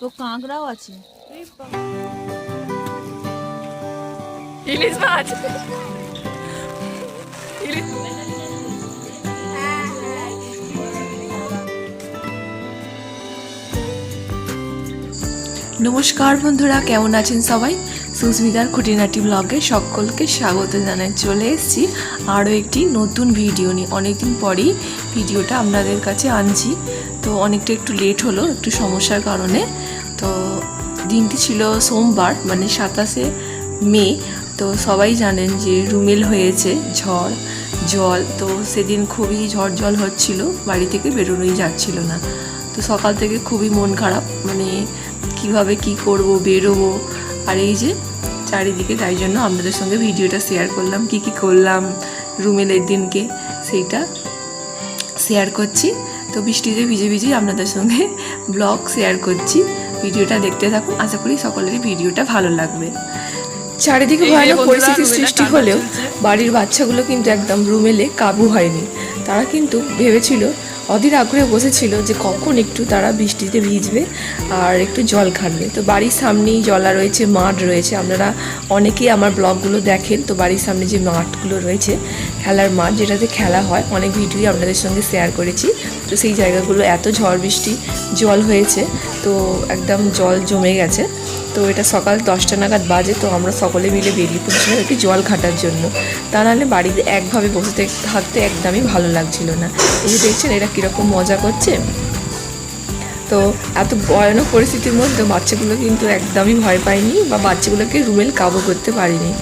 তো কাঁকড়াও আছে। ইলিশ মাছ? ইলিশ নমস্কার বন্ধুরা কেমন আছেন সবাই? সুস্মিতার খুঁটিনাটি ব্লগে সকলকে স্বাগত জানাই। চলে এসেছি আরও একটি নতুন ভিডিও নিয়ে। অনেকদিন পরেই ভিডিওটা আপনাদের কাছে আনছি। তো অনেকটা একটু লেট হলো, একটু সমস্যার কারণে। তো দিনটি ছিল সোমবার মানে সাতাশে মে। তো সবাই জানেন যে রুমেল হয়েছে, ঝড়, জল। তো সেদিন খুবই ঝড় জল হচ্ছিল, বাড়ি থেকে বেরোনোই যাচ্ছিল না। তো সকাল থেকে খুবই মন খারাপ মানে কীভাবে কি করব, বেরোবো। আর এই যে চারিদিকে তাই জন্য আপনাদের সঙ্গে ভিডিওটা শেয়ার করলাম কি কি করলাম রুমেলের দিনকে সেইটা শেয়ার করছি। তো বৃষ্টিতে ভিজে ভিজেই আপনাদের সঙ্গে ব্লগ শেয়ার করছি। ভিডিওটা দেখতে থাকুন আশা করি সকলেরই ভিডিওটা ভালো লাগবে। চারিদিকে ভয়ানক পরিস্থিতির সৃষ্টি হলেও বাড়ির বাচ্চাগুলো কিন্তু একদম রুমেলে কাবু হয়নি। তারা কিন্তু ভেবেছিল অধীর আগ্রহে বসেছিল যে কখন একটু তারা বৃষ্টিতে ভিজবে আর একটু জল খাটবে তো বাড়ির সামনেই জলা রয়েছে, মাঠ রয়েছে। আপনারা অনেকেই আমার ব্লগগুলো দেখেন। তো বাড়ির সামনে যে মাঠগুলো রয়েছে খেলার মাঠ যেটাতে খেলা হয়, অনেক ভিডিওই আপনাদের সঙ্গে শেয়ার করেছি। তো সেই জায়গাগুলো এত ঝড় বৃষ্টি, জল হয়েছে, তো একদম জল জমে গেছে। তো এটা সকাল দশটা নাগাদ বাজে, তো আমরা সকলে মিলে বেরিয়ে পড়ছিলাম একটু জল ঘাটার জন্য। তা নাহলে বাড়িতে একভাবে বসে থাক- থাকতে একদমই ভালো লাগছিল না। এই দেখছেন এরা কীরকম মজা করছে। তো এত ভয়ানক পরিস্থিতির মধ্যে বাচ্চাগুলো কিন্তু একদমই ভয় পায়নি বা বাচ্চাগুলোকে রুমেল কাবু করতে পারিনি।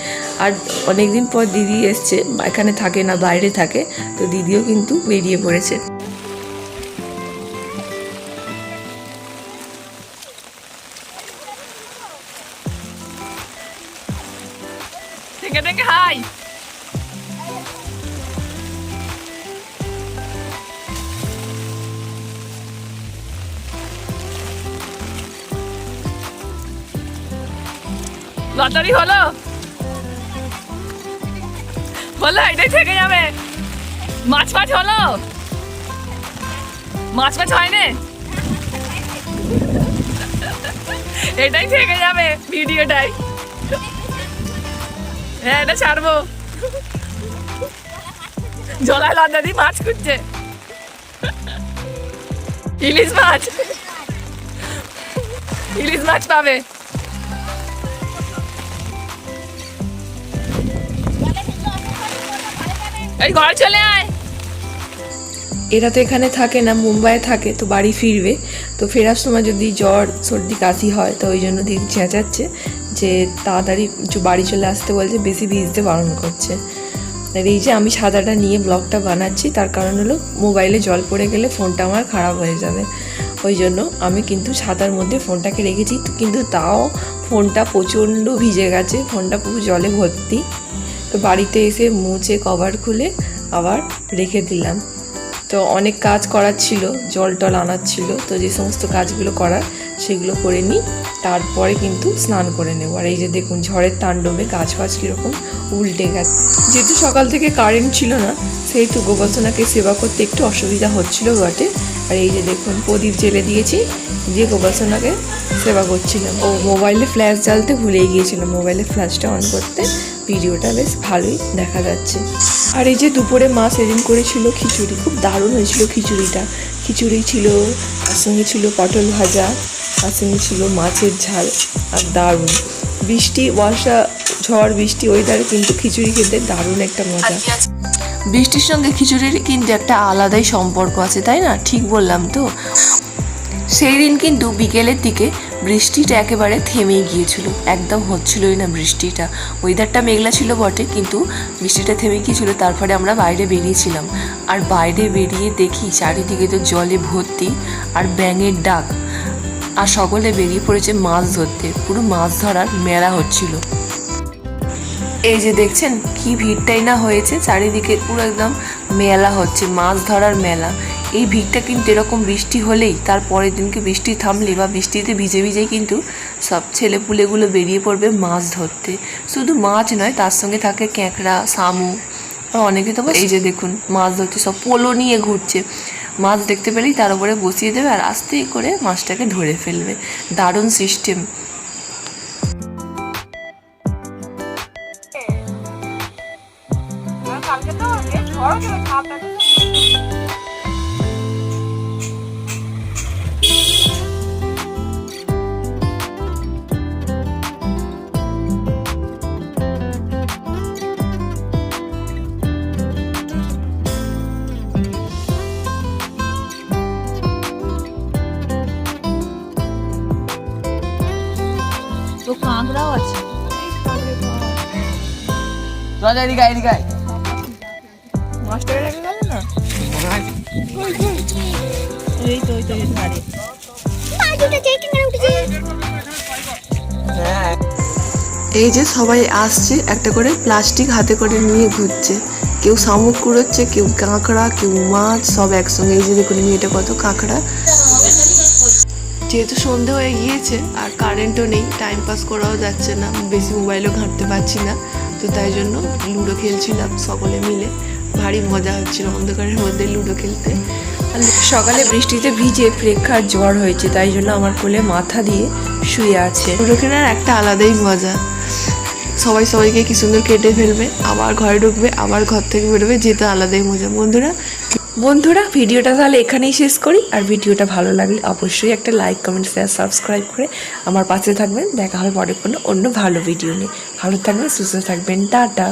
আর অনেক দিন পর দিদি এসছে, এখানে থাকে না, বাইরে থাকে, তো দিদিও কিন্তু বেরিয়ে পড়েছে। লটারি হলো? হলো, এটাই থেকে যাবে। মাছ মাছ হলো? মাছ মাছ হয়নি? এটাই থেকে যাবে ভিডিওটাই। হ্যাঁ এটা ছাড়বো। জলায় দিয়ে মাছ খুঁজছে। ইলিশ মাছ। ইলিশ মাছ পাবে। এই ঘর চলে আয়। এরা তো এখানে থাকে না, মুম্বাইয়ে থাকে, তো বাড়ি ফিরবে। তো ফেরার সময় যদি জ্বর, সর্দি, কাশি হয়, তো ওই জন্য দিদি চেঁচাচ্ছে যে তাড়াতাড়ি বাড়ি চলে আসতে বলছে, বেশি ভিজতে বারণ করছে। আর এই যে আমি সাদাটা নিয়ে ব্লগটা বানাচ্ছি, তার কারণ হলো মোবাইলে জল পড়ে গেলে ফোনটা আমার খারাপ হয়ে যাবে। ওই জন্য আমি কিন্তু ছাতার মধ্যে ফোনটাকে রেখেছি, কিন্তু তাও ফোনটা প্রচণ্ড ভিজে গেছে, ফোনটা পুরো জলে ভর্তি। তো বাড়িতে এসে মুছে কভার খুলে আবার রেখে দিলাম। তো অনেক কাজ করার ছিল, জল টল আনার ছিল, তো যে সমস্ত কাজগুলো করার সেগুলো করে নিই, তারপরে কিন্তু স্নান করে নেব। আর এই যে দেখুন, ঝড়ের তাণ্ডবে গাছ ফাছ কীরকম উল্টে গেছে। যেহেতু সকাল থেকে কারেন্ট ছিল না, সেহেতু গোপাসনাকে সেবা করতে একটু অসুবিধা হচ্ছিল বটে। আর এই যে দেখুন, প্রদীপ জেলে দিয়েছি, দিয়ে গোপাসনাকে সেবা করছিলাম। ও মোবাইলে ফ্ল্যাশ জ্বালতে ভুলেই গিয়েছিলাম মোবাইলে ফ্ল্যাশটা অন করতে। ভিডিওটা বেশ ভালোই দেখা যাচ্ছে। আর এই যে দুপুরে মা সেদিন করেছিল খিচুড়ি খুব দারুণ হয়েছিল খিচুড়িটা। খিচুড়ি ছিল তার সঙ্গে ছিল পটল ভাজা তার সঙ্গে ছিল মাছের ঝাল আর দারুণ। বৃষ্টি বর্ষা ঝড় বৃষ্টি ওয়েদারে কিন্তু খিচুড়ি খেতে দারুণ একটা মজা। বৃষ্টির সঙ্গে খিচুড়ির কিন্তু একটা আলাদাই সম্পর্ক আছে তাই না? ঠিক বললাম তো? সেই দিন কিন্তু বিকেলের দিকে বৃষ্টিটা একেবারে থেমেই গিয়েছিল। একদম হচ্ছিলই না বৃষ্টিটা। ওয়েদারটা মেঘলা ছিল বটে, কিন্তু বৃষ্টিটা থেমে গিয়েছিল, তারপরে আমরা বাইরে বেরিয়েছিলাম। আর বাইরে বেরিয়ে দেখি চারিদিকে তো জলে ভর্তি আর ব্যাঙের ডাক। আর সকলে বেরিয়ে পড়েছে মাছ ধরতে। পুরো মাছ ধরার মেলা হচ্ছিল। এই যে দেখছেন, কি ভিড়টাই না হয়েছে, চারিদিকে পুরো একদম মেলা হচ্ছে, মাছ ধরার মেলা। এই ভিড়টা কিন্তু এরকম বৃষ্টি হলেই তার পরের দিনকে বৃষ্টি থামলে বা বৃষ্টিতে ভিজে ভিজেই কিন্তু সব ছেলেপুলেগুলো বেরিয়ে পড়বে মাছ ধরতে। শুধু মাছ নয়, তার সঙ্গে থাকে ক্যাঁকড়া, শামু আর অনেকে তো এই যে দেখুন, মাছ ধরতে সব পোলো নিয়ে ঘুরছে। মাছ দেখতে পেলেই তার উপরে বসিয়ে দেবে আর আস্তে করে মাছটাকে ধরে ফেলবে। দারুণ সিস্টেম রাজা এদিকে এদিকে গেল না? এই তো ওই তো ধারে হ্যাঁ। এই যে সবাই আসছে একটা করে প্লাস্টিক হাতে করে নিয়ে ঘুরছে। কেউ শামুক কুড়োচ্ছে কেউ কাঁকড়া কেউ মাছ সব একসঙ্গে এই যে দেখুন মেয়েটা কত কাঁকড়া। যেহেতু সন্ধে হয়ে গিয়েছে আর কারেন্টও নেই টাইম পাস করাও যাচ্ছে না বেশি মোবাইলও ঘাঁটতে পারছি না। তো তাই জন্য লুডো খেলছিলাম সকলে মিলে। ভারী মজা হচ্ছিল অন্ধকারের মধ্যে লুডো খেলতে। সকালে বৃষ্টিতে ভিজে প্রেক্ষার জ্বর হয়েছে তাই জন্য আমার কোলে মাথা দিয়ে শুয়ে আছে। লুডো খেলার একটা আলাদাই মজা। সবাই সবাইকে কি সুন্দর কেটে ফেলবে আবার ঘরে ঢুকবে আবার ঘর থেকে বেরোবে যেতে আলাদাই মজা। বন্ধুরা বন্ধুরা, ভিডিওটা তাহলে এখানেই শেষ করি। আর ভিডিওটা ভালো লাগলে অবশ্যই একটা লাইক কমেন্ট শেয়ার সাবস্ক্রাইব করে আমার পাশে থাকবেন। দেখা হবে পরে কোনো অন্য ভালো ভিডিও নিয়ে। ভালো থাকবেন, সুস্থ থাকবেন। টাটা।